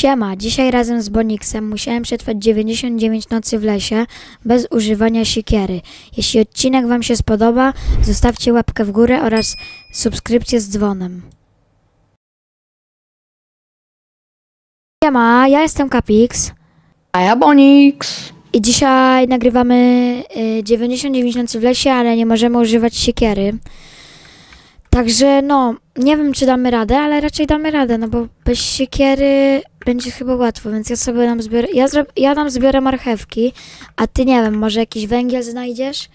Siema, dzisiaj razem z Boniksem musiałem przetrwać 99 nocy w lesie bez używania siekiery. Jeśli odcinek Wam się spodoba, zostawcie łapkę w górę oraz subskrypcję z dzwonem. Siema, ja jestem Kapix A ja Bonix. i dzisiaj nagrywamy y, 99 nocy w lesie, ale nie możemy używać siekiery. Także no, nie wiem czy damy radę, ale raczej damy radę, no bo bez siekiery będzie chyba łatwo, więc ja sobie nam zbiorę, ja, ja nam zbiorę marchewki, a ty nie wiem, może jakiś węgiel znajdziesz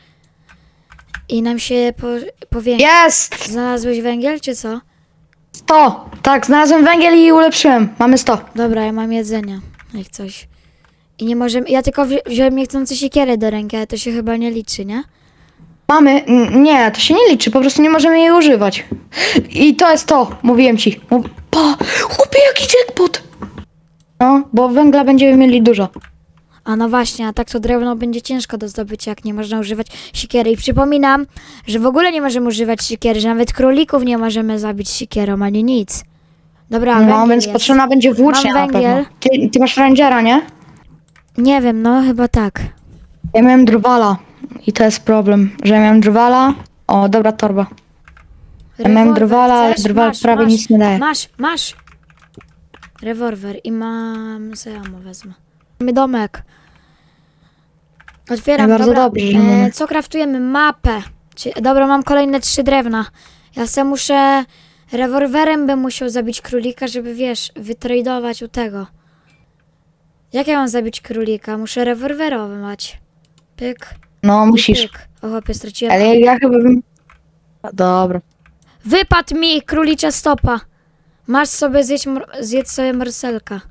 i nam się po, powiększy. Jest! Znalazłeś węgiel czy co? 100! Tak, znalazłem węgiel i ulepszyłem. Mamy 100. Dobra, ja mam jedzenie, jak coś. I nie możemy, ja tylko wzi- wziąłem niechcący siekierę do ręki, ale to się chyba nie liczy, nie? Mamy. n- Nie, to się nie liczy, po prostu nie możemy jej używać. I to jest to, mówiłem ci. Mów... Pa! Chłopie, jaki jackpot! No, bo węgla będziemy mieli dużo. A no właśnie, a tak to drewno będzie ciężko do zdobycia, jak nie można używać siekiery. I przypominam, że w ogóle nie możemy używać siekiery, że nawet królików nie możemy zabić siekierą, ani nic. Dobra, No, węgiel więc jest. potrzebna będzie włócznia Mam na pewno. węgiel. Ty, ty masz rangera, nie? Nie wiem, no chyba tak. Ja miałem drwala. I to jest problem, że ja miałem drwala. O, dobra torba. Ja miałem Rewolwer drwala, ale chcesz? drwal Masz, prawie nic nie daje. Masz, masz. Rewolwer i mam seamo wezmę. Mamy domek. Otwieram, No bardzo dobra. dobrze, że mamy. E, co kraftujemy? Mapę. Cie- Dobra, mam kolejne trzy drewna. Ja se muszę... Rewolwerem bym musiał zabić królika, żeby, wiesz, wytradować u tego. Jak ja mam zabić królika? Muszę rewolwerowy mać. Pyk, No, musisz. pyk. O chłopie, straciłem. Ale ja chyba bym... Dobra. Wypadł mi królicza stopa. Masz sobie zjeść, zjedz sobie morselka.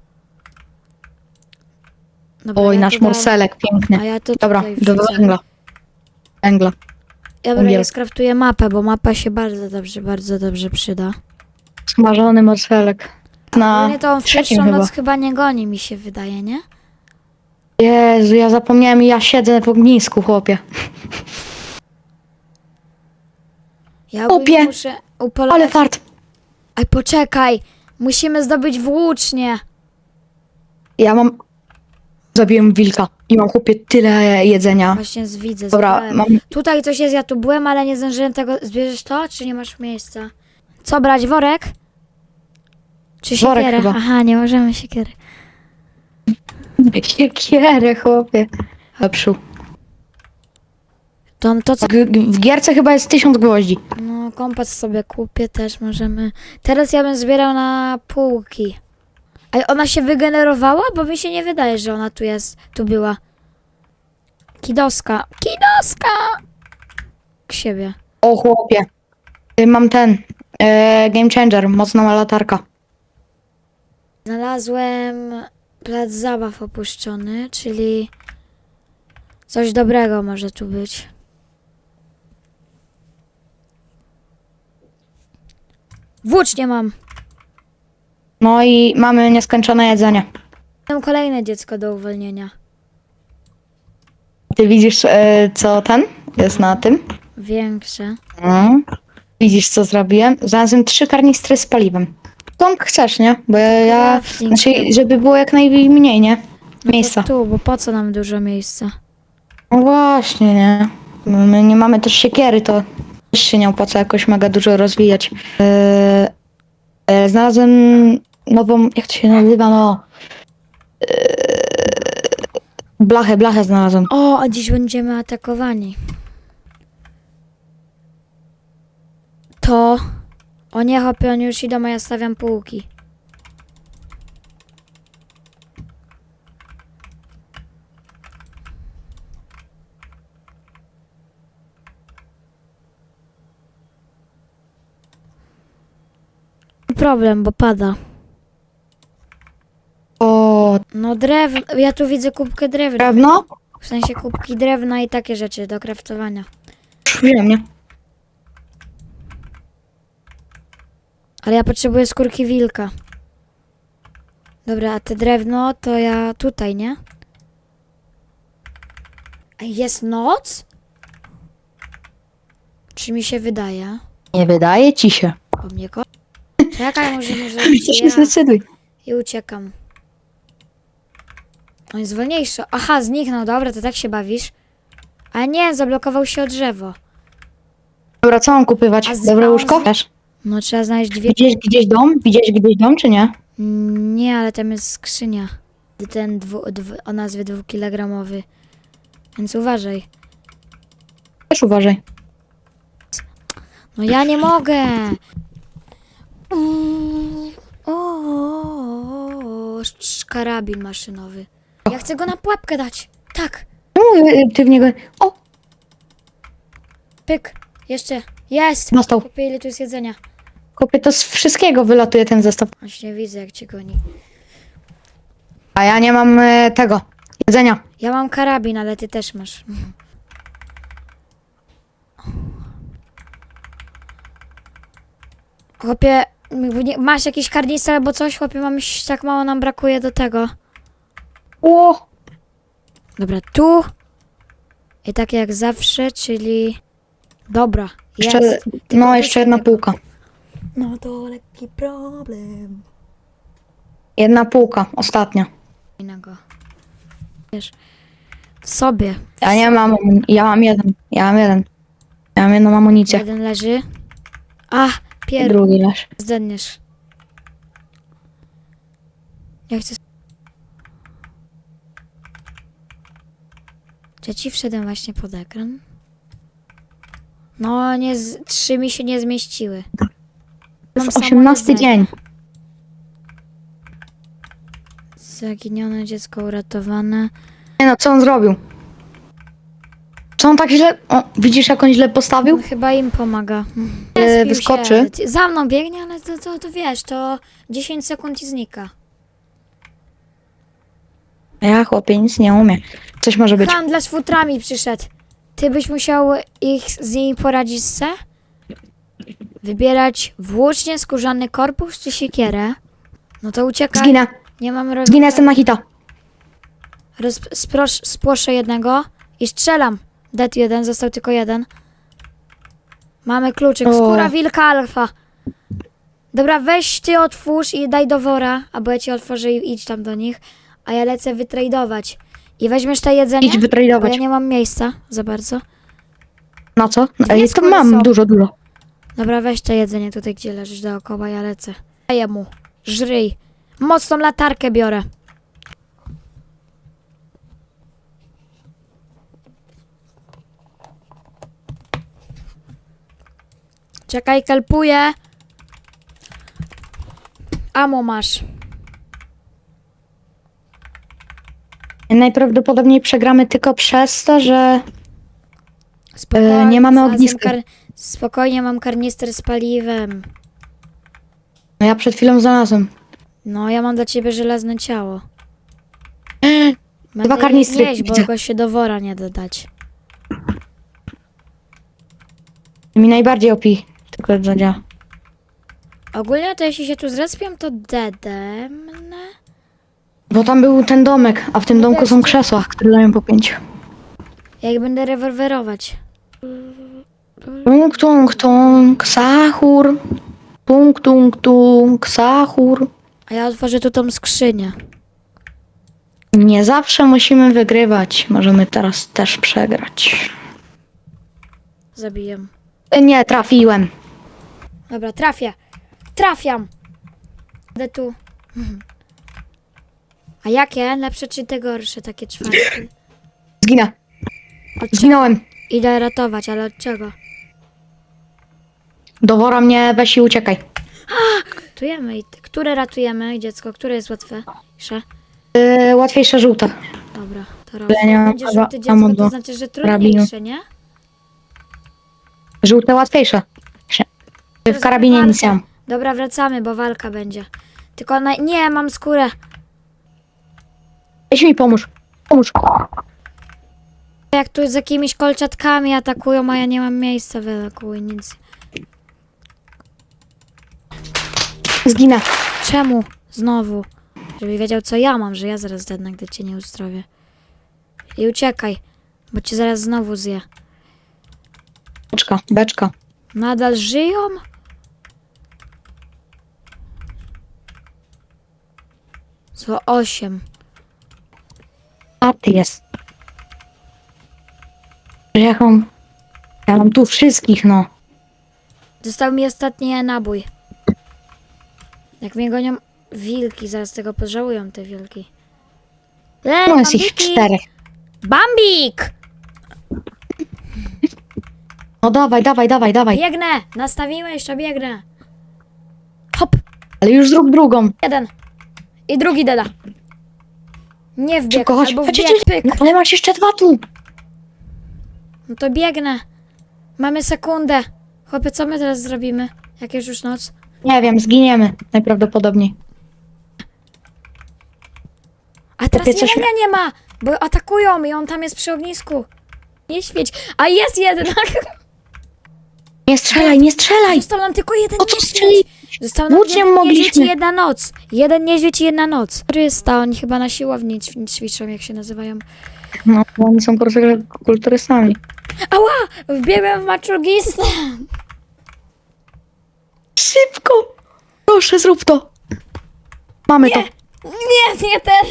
Dobra, Oj, ja nasz tu dam- morselek, piękny. A ja to Dobra, tutaj do wrzucę. węgla. Węgla. Dobra, węgiel. ja skraftuję mapę, bo mapa się bardzo dobrze, bardzo dobrze przyda. Smażony morselek. Na Ale to on w trzecim pierwszą chyba. noc chyba nie goni, mi się wydaje, nie? Jezu, ja zapomniałem i ja siedzę w ognisku, chłopie. Ja Opie. ogólnie muszę upolować... Ale fart. Aj, poczekaj! Musimy zdobyć włócznie. Ja mam... Zabiłem wilka i mam, chłopie, tyle jedzenia. Właśnie z widzę, Dobra, mam... Tutaj coś jest, ja tu byłem, ale nie zdążyłem tego... Zbierzesz to, czy nie masz miejsca? Co brać, worek? Czy Worek siekierę? chyba. Aha, nie możemy siekiery. Siekierę, chłopie. Lepszu. To, to co... G- g- W gierce chyba jest tysiąc gwoździ. No, kompas sobie kupię też możemy. Teraz ja bym zbierał na półki. A ona się wygenerowała? Bo mi się nie wydaje, że ona tu jest, tu była. Kidoska. Kidoska! K siebie. O, chłopie. Y, Mam ten... E, game changer, mocna latarka. Znalazłem plac zabaw opuszczony, czyli coś dobrego może tu być. Włócznie mam. No i mamy nieskończone jedzenie. Mam kolejne dziecko do uwolnienia. Ty widzisz, e, co ten jest na tym? Większe. No. Widzisz, co zrobiłem? Znalazłem trzy karnistry z paliwem. Tą chcesz, nie? Bo ja, ja Crafting znaczy, żeby było jak najmniej, nie? No Miejsca. To tu, bo po co nam dużo miejsca? No właśnie, nie? My nie mamy też siekiery, to też się nie opłaca jakoś mega dużo rozwijać. E, e, znalazłem nową, jak to się nazywa, no... E, blachę, blachę znalazłem. O, a dziś będziemy atakowani. To. O nie, hopie, oni już idą, a ja stawiam półki. Problem, bo pada. O, No drewno, ja tu widzę kubkę drewna. drewno? W sensie kubki drewna i takie rzeczy do kraftowania. Już wiem, nie? Ale ja potrzebuję skórki wilka. Dobra, a te drewno to ja tutaj, nie? Jest noc? Czy mi się wydaje? Nie wydaje ci się. O mnie ko... Czekaj, może może Coś ja. nie zdecyduj. I uciekam. On jest wolniejszy. Aha, zniknął, dobra, to tak się bawisz. A nie, zablokował się o drzewo. Dobra, co mam kupywać? A z- Dobre a łóżko? z- Wiesz? No trzeba znaleźć dwie... Widziałeś gdzieś dom? Widziałeś gdzieś dom, czy nie? Nie, ale tam jest skrzynia. Ten dwu, dwu, o nazwie dwukilogramowy. Więc uważaj. Też uważaj. No ja nie mogę! Mm, O, o, o, sz- karabin maszynowy. Ja chcę go na pułapkę dać. Tak, Czemu y, ty w niego... O, pyk. Jeszcze. Jest! dostał. Kupię ile tu jest jedzenia. Kopie, to z wszystkiego wylatuje ten zestaw. Właśnie widzę jak cię goni. A ja nie mam e, tego. Jedzenia. Ja mam karabin, ale ty też masz. Chłopie, nie- masz jakiś karnister albo coś? Chłopie, mam ś- tak mało nam brakuje do tego. O, Dobra, tu. I tak jak zawsze, czyli... Dobra, jeszcze, jest. Tylko no, jeszcze jedna półka. No to lekki problem. Jedna półka, ostatnia. Innego. Wiesz, w sobie. Ja nie mam, amun- ja mam jeden, ja mam jeden. Ja mam jedną amunicję. Jeden leży. A, pier... Drugi leż. Zdeniesz. Ja chcę... Ja ci wszedłem właśnie pod ekran? No, nie z... trzy mi się nie zmieściły. To Mam jest samo 18 jedzenie. dzień. Zaginione dziecko uratowane. Nie no, co on zrobił? Co on tak źle... O, widzisz jak on źle postawił? On chyba im pomaga. E, wyskoczy. Się. Za mną biegnie, ale to, to, to wiesz, to 10 sekund i znika. Ja chłopie nic nie umie. Coś może być. Handlarz futrami przyszedł. Ty byś musiał ich z nimi poradzić se? Wybierać włócznie, skórzany korpus czy siekierę? No to uciekaj. Zginę. Nie mam roz... Zginę, jestem na hita. roz... Sprosz... Spłoszę jednego i strzelam. Dead jeden, został tylko jeden. Mamy kluczyk. O. Skóra wilka alfa. Dobra, weź ty otwórz i daj do wora, albo ja ci otworzę i idź tam do nich, a ja lecę wytradować. I weźmiesz to jedzenie? Idź Bo wytradować. ja nie mam miejsca za bardzo. Na co? Dwie Ej, to skóry mam są. dużo, dużo. Dobra, weź to jedzenie tutaj, gdzie leżysz dookoła, ja lecę. Daję mu. Żryj. Mocną latarkę biorę. Czekaj, kelpuję. Amo masz. Najprawdopodobniej przegramy tylko przez to, że Spokojnie, nie mamy ogniska. Kar... Spokojnie, mam karnister z paliwem. no ja przed chwilą znalazłem. No, ja mam dla ciebie żelazne ciało. Będę Dwa je karnistry, Jeść, bo widzę. go się do wora nie dodać. Mi najbardziej opi tylko zadziała. Ogólnie to jeśli się tu zrespią, to dedem. Bo tam był ten domek, a w tym No domku są krzesła, które dają po pięć. Jak będę rewolwerować. Tung, tung, tung, sahur. Tung, tung, tung, sahur. A ja otworzę tu tą skrzynię. Nie zawsze musimy wygrywać. Możemy teraz też przegrać. Zabiję. E, Nie, trafiłem. Dobra, trafię. Trafiam. Idę tu. A jakie? Lepsze czy te gorsze? Takie czwarte. Zginę. Od czego? Zginąłem. Idę ratować, ale od czego? Do wora mnie weź i uciekaj. Ratujemy. i- Które ratujemy, dziecko? Które jest łatwe? Jeszcze? E, łatwiejsze żółte. Dobra, to robię. Ja nie mam Będzie prawa- żółte dziecko, to do znaczy, że trudniejsze, nie? Żółte łatwiejsze. W karabinie nic nie mam. Dobra, wracamy, bo walka będzie. Tylko na... nie, mam skórę. Weź mi pomóż. Pomóż. Jak tu z jakimiś kolczatkami atakują, a ja nie mam miejsca i nic. Zginę. Czemu? Znowu. Żeby wiedział, co ja mam, że ja zaraz zdednę, gdy cię nie uzdrowię. I uciekaj, bo cię zaraz znowu zje. Beczka, beczka. Nadal żyją? Zło osiem. chaty jest. Że Jak mam... Ja mam tu wszystkich, no. Został mi ostatni nabój. Jak mnie gonią wilki, zaraz tego pożałują te wilki. Ej, No jest ich bambiki! czterech. Bambik! No dawaj, dawaj, dawaj, dawaj. Biegnę! Nastawiłeś, to biegnę. Hop! Ale już zrób drugą. Jeden. I drugi deda. Nie wbieg, Szybko, chodź. albo chodź, wbieg, chodź, pyk. Ale masz jeszcze dwa tu. No to biegnę. Mamy sekundę. Chłopie, co my teraz zrobimy? Jak jest już noc? Nie wiem, zginiemy najprawdopodobniej. A teraz Lepiej coś- nie nie ma, bo atakują i on tam jest przy ognisku. Nie świeć. A jest jednak! Nie strzelaj, nie strzelaj! Został nam tylko jeden O co strzeli? Został nam Łuciem jeden niedźwiedź i mogliśmy. jedna noc. Jeden niedźwiedź i jedna noc. Turysta, oni chyba na siłowni ćwi- ćwiczą, jak się nazywają. No, bo oni są po prostu kulturystami. Ała! Wbiegłem w maczugistę. Szybko! Proszę, zrób to. Mamy to. Nie, nie ten.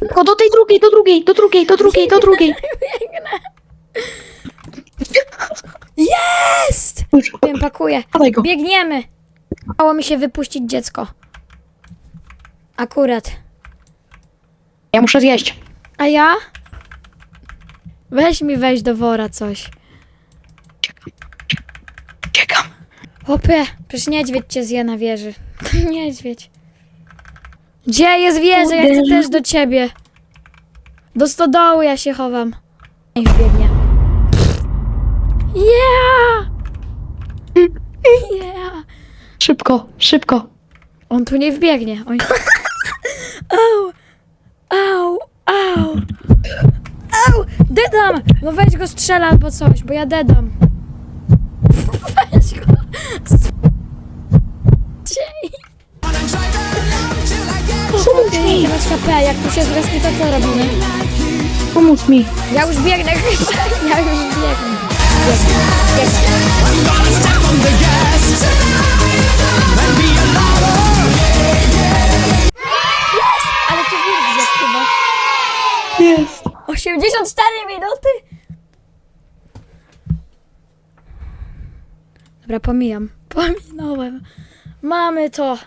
Tylko do tej drugiej, do drugiej, do drugiej, do drugiej, do drugiej. Jest! Już, Wiem, pakuję. Dawaj go. Biegniemy. Mało mi się wypuścić dziecko. Akurat. Ja muszę zjeść. A ja? Weź mi wejść do wora coś. Czekam. Hopie, przecież niedźwiedź cię zje na wieży. niedźwiedź. Gdzie jest wieża? Ja chcę też do ciebie. Do stodoły ja się chowam. Niech biegnie. Yeah! Yeah! Szybko, szybko. On tu nie wbiegnie. On... Au! Au! Au! Au! Dedam! No weź go strzela albo coś, bo ja dedam. Weź go. Ciej. Pomóż mi, HP, jak tu się zrespi, to co robimy? pomóż mi. Ja już biegnę, ja już biegnę. Biegnę, biegnę. Jest! Ale to wilk jest chyba. Jest. 84 minuty? Dobra, pomijam. Pominąłem. Mamy to.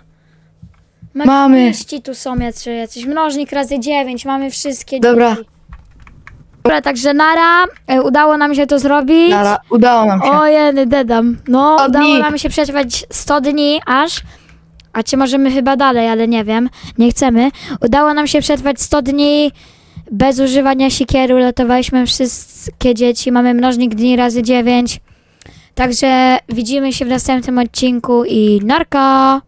Mamy. Makiniści tu są jacyś, jacyś. Mnożnik razy 9. Mamy wszystkie Dobra. dzieci. Dobra, także nara. E, Udało nam się to zrobić. Nara, udało nam się. O jeny, dedam. No, 100 udało dni. nam się przetrwać 100 dni aż. A czy możemy chyba dalej, ale nie wiem. Nie chcemy. Udało nam się przetrwać 100 dni bez używania siekiery. Uratowaliśmy wszystkie dzieci. Mamy mnożnik dni razy 9. Także widzimy się w następnym odcinku i narka!